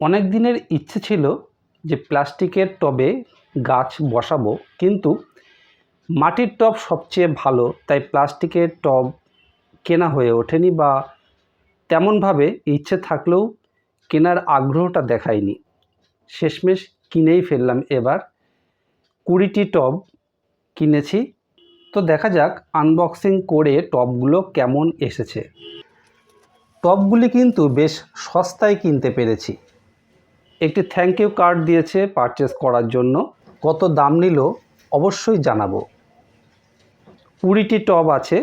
অনেক দিনের ইচ্ছে ছিল যে প্লাস্টিকের টবে গাছ বসাবো, কিন্তু মাটির টব সবচেয়ে ভালো, তাই প্লাস্টিকের টব কেনা হয়ে ওঠেনি বা তেমনভাবে ইচ্ছে থাকলেও কেনার আগ্রহটা দেখায়নি। শেষমেশ কিনেই ফেললাম এবার। কুড়িটি টব কিনেছি। তো দেখা যাক আনবক্সিং করে টবগুলো কেমন এসেছে। টবগুলি কিন্তু বেশ সস্তায় কিনতে পেরেছি। একটি থ্যাংক ইউ কার্ড দিয়েছে পারচেস করার জন্য। কত দাম নিল অবশ্যই জানাব। কুড়িটি টব আছে,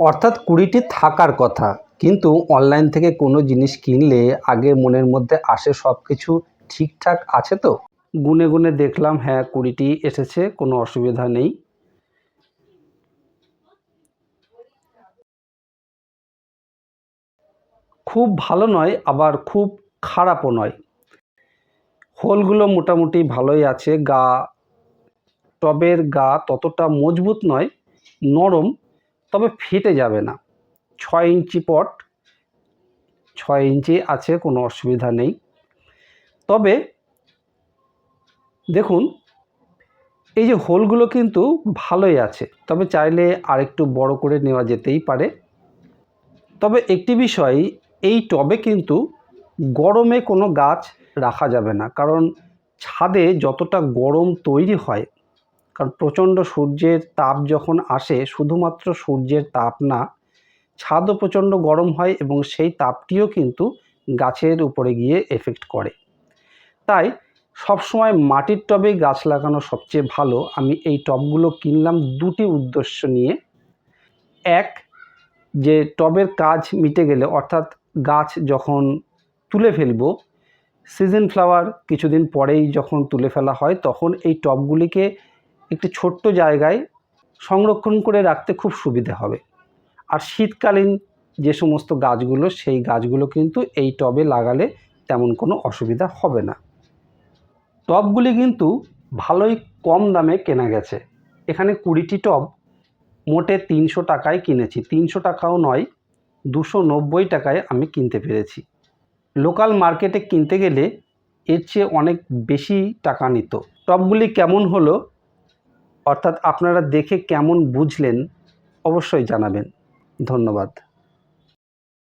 অর্থাৎ কুড়িটি থাকার কথা। কিন্তু অনলাইন থেকে কোনো জিনিস কিনলে আগে মনের মধ্যে আসে সব কিছু ঠিকঠাক আছে তো? গুনে গুনে দেখলাম হ্যাঁ কুড়িটি এসেছে, কোনো অসুবিধা নেই। খুব ভালো নয়, আবার খুব খারাপও নয়। হোলগুলো মোটামুটি ভালোই আছে। গা, টবের গা ততটা মজবুত নয়, নরম, তবে ফেটে যাবে না। ছয় ইঞ্চি পট, ছয় ইঞ্চি আছে, কোনো অসুবিধা নেই। তবে দেখুন, এই যে হোলগুলো কিন্তু ভালোই আছে, তবে চাইলে আরেকটু বড় করে নেওয়া যেতেই পারে। তবে একটি বিষয়, এই টবে কিন্তু গরমে কোনো গাছ রাখা যাবে না। কারণ ছাদে যতটা গরম তৈরি হয়, কারণ প্রচণ্ড সূর্যের তাপ যখন আসে, শুধুমাত্র সূর্যের তাপ না, ছাদও প্রচণ্ড গরম হয় এবং সেই তাপটিও কিন্তু গাছের উপরে গিয়ে এফেক্ট করে। তাই সবসময় মাটির টবে গাছ লাগানো সবচেয়ে ভালো। আমি এই টবগুলো কিনলাম দুটি উদ্দেশ্য নিয়ে। এক, যে টবের কাজ মিটে গেলে, অর্থাৎ গাছ যখন তুলে ফেলব সিজন ফ্লাওয়ার কিছুদিন পরেই যখন তুলে ফেলা হয়, তখন এই টবগুলিকে একটি ছোট্ট জায়গায় সংরক্ষণ করে রাখতে খুব সুবিধে হবে। আর শীতকালীন যে সমস্ত গাছগুলো, সেই গাছগুলো কিন্তু এই টবে লাগালে তেমন কোনো অসুবিধা হবে না। টবগুলি কিন্তু ভালোই কম দামে কেনা গেছে। এখানে কুড়িটি টব, মোটে তিনশো টাকায় কিনেছি। তিনশো টাকাও নয়, দুশো নব্বই টাকায় আমি কিনতে পেরেছি। লোকাল মার্কেটে কিনতে গেলে এর চেয়ে অনেক বেশি টাকা নিত। টপগুলি কেমন হলো, অর্থাৎ আপনারা দেখে কেমন বুঝলেন, অবশ্যই জানাবেন। ধন্যবাদ।